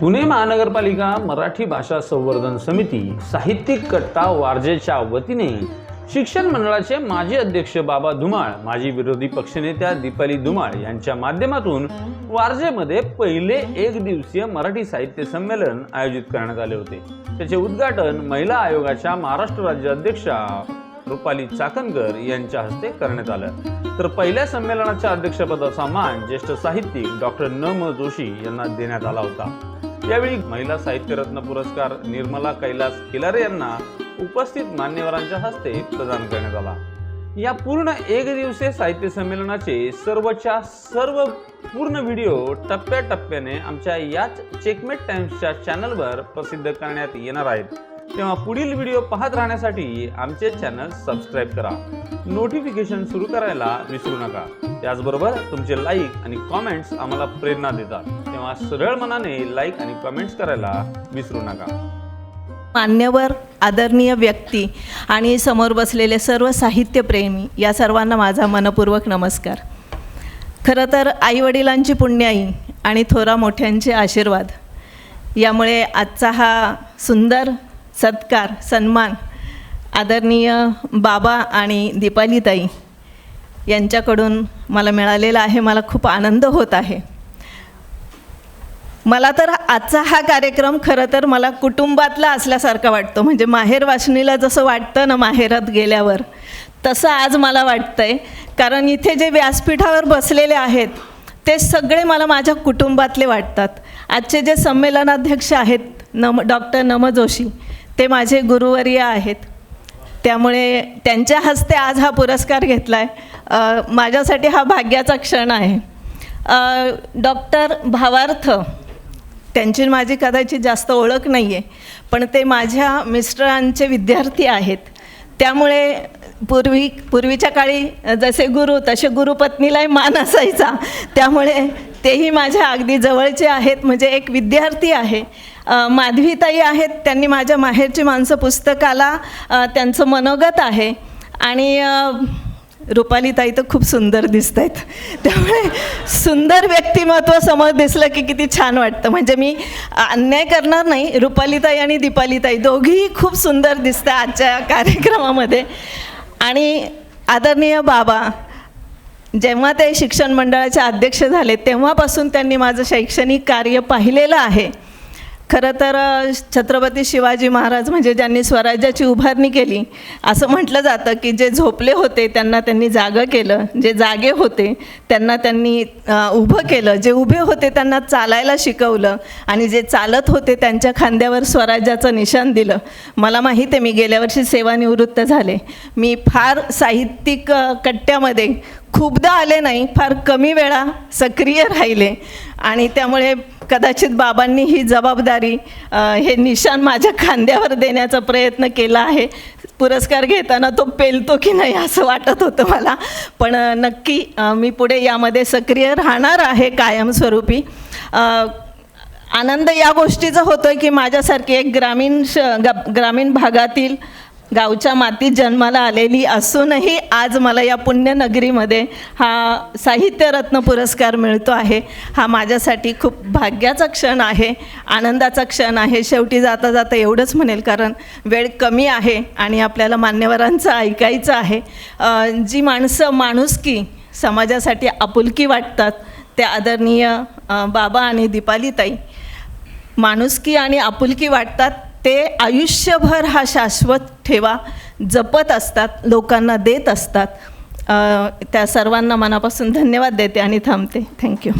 पुणे महानगरपालिका मराठी भाषा संवर्धन समिती साहित्यिक कट्टा वारजेच्या वतीने शिक्षण मंडळाचे माजी अध्यक्ष बाबा धुमाळ माजी विरोधी पक्षनेत्या दीपाली धुमाळ यांच्या माध्यमातून वारजेमध्ये पहिले एक दिवसीय मराठी साहित्य संमेलन आयोजित करण्यात आले होते. त्याचे उद्घाटन महिला आयोगाच्या महाराष्ट्र राज्य अध्यक्षा रुपाली चाकणकर यांच्या हस्ते करण्यात आलं. तर पहिल्या संमेलनाच्या अध्यक्षपदाचा मान ज्येष्ठ साहित्यिक डॉक्टर न म जोशी यांना देण्यात आला होता. यावेळी महिला साहित्य रत्न पुरस्कार निर्मला कैलास खिलारे यांना उपस्थित मान्यवरांच्या हस्ते प्रदान करण्यात आला. या पूर्ण एक दिवसीय साहित्य संमेलनाचे सर्वच्या सर्व पूर्ण व्हिडिओ टप्प्याटप्प्याने आमच्या याच चेकमेट टाइम्सच्या चॅनलवर प्रसिद्ध करण्यात येणार आहेत. तेव्हा पुढील व्हिडिओ पाहत राहण्यासाठी आमचे चॅनल सबस्क्राईब करा. नोटिफिकेशन सुरू करायला विसरू नका. त्याचबरोबर तुमचे लाईक आणि कॉमेंट्स आम्हाला प्रेरणा देतात. तेव्हा सरळ मनाने लाईक आणि कमेंट्स करायला विसरू नका. मान्यवर आदरणीय व्यक्ती आणि समोर बसलेले सर्व साहित्यप्रेमी या सर्वांना माझा मनपूर्वक नमस्कार. खरं तर आईवडिलांची पुण्याई आणि थोरा मोठ्यांचे आशीर्वाद. यामुळे आजचा हा सुंदर सत्कार सन्मान. आदरणीय बाबा आणि दीपालीताई यांच्याकडून मला मिळालेला आहे. मला खूप आनंद होत आहे. मला तर आजचा हा कार्यक्रम खरं तर मला कुटुंबातला असल्यासारखा वाटतो. म्हणजे माहेर वाशिनीला जसं वाटतं ना माहेरात गेल्यावर तसं आज मला वाटतं आहे कारण इथे जे व्यासपीठावर बसलेले आहेत ते सगळे मला माझ्या कुटुंबातले वाटतात. आजचे जे संमेलनाध्यक्ष आहेत नम डॉक्टर नम जोशी ते माझे गुरुवर्य आहेत. त्यामुळे त्यांच्या हस्ते आज हा पुरस्कार घेतला आहे माझ्यासाठी हा भाग्याचा क्षण आहे. डॉक्टर भावार्थ त्यांची माझी कदाचित जास्त ओळख नाही आहे पण ते माझ्या मिस्टरांचे विद्यार्थी आहेत. त्यामुळे पूर्वी पूर्वीच्या काळी जसे गुरु तसे गुरुपत्नीलाही मान असायचा. त्यामुळे तेही माझ्या अगदी जवळचे आहेत म्हणजे एक विद्यार्थी आहे. माधवीताई आहेत त्यांनी माझ्या माहेरची माणसं पुस्तकाला त्यांचं मनोगत आहे. आणि रुपालीताई तर खूप सुंदर दिसत आहेत त्यामुळे सुंदर व्यक्तिमत्व समोर दिसलं की किती छान वाटतं. म्हणजे मी अन्याय करणार नाही रुपालीताई आणि दीपालीताई दोघीही खूप सुंदर दिसतं आजच्या कार्यक्रमामध्ये. आणि आदरणीय बाबा जेव्हा ते शिक्षण मंडळाचे अध्यक्ष झाले तेव्हापासून त्यांनी माझं शैक्षणिक कार्य पाहिलेलं आहे. खरं तर छत्रपती शिवाजी महाराज म्हणजे ज्यांनी स्वराज्याची उभारणी केली असं म्हटलं जातं की जे झोपले होते त्यांना त्यांनी जागं केलं. जे जागे होते त्यांना त्यांनी उभं केलं. जे उभे होते त्यांना चालायला शिकवलं. आणि जे चालत होते त्यांच्या खांद्यावर स्वराज्याचं निशाण दिलं. मला माहीत आहे मी गेल्या वर्षी सेवानिवृत्त झाले. मी फार साहित्यिक कट्ट्यामध्ये खूपदा आले नाही फार कमी वेळा सक्रिय राहिले. आणि त्यामुळे कदाचित बाबांनी ही जबाबदारी हे निशाण माझ्या खांद्यावर देण्याचा प्रयत्न केला आहे. पुरस्कार घेताना तो पेलतो की नाही असं वाटत होतं मला. पण नक्की मी पुढे यामध्ये सक्रिय राहणार आहे कायमस्वरूपी. आनंद या गोष्टीचा होतो आहे की माझ्यासारखी एक ग्रामीण श ग ग्रामीण भागातील गावच्या मातीत जन्माला आलेली असूनही आज मला या पुण्यनगरीमध्ये हा साहित्यरत्न पुरस्कार मिळतो आहे. हा माझ्यासाठी खूप भाग्याचा क्षण आहे आनंदाचा क्षण आहे. शेवटी जाता जाता एवढंच म्हणेल कारण वेळ कमी आहे आणि आपल्याला मान्यवरांचं ऐकायचं आहे. जी माणसं माणुसकी समाजासाठी आपुलकी वाटतात ते आदरणीय बाबा आणि दीपालीताई. माणुसकी आणि आपुलकी वाटतात ते आयुष्यभर हा शाश्वत ठेवा जपत असतात लोकांना देत असतात. त्या सर्वांना मनापासून धन्यवाद देते आणि थांबते. थँक्यू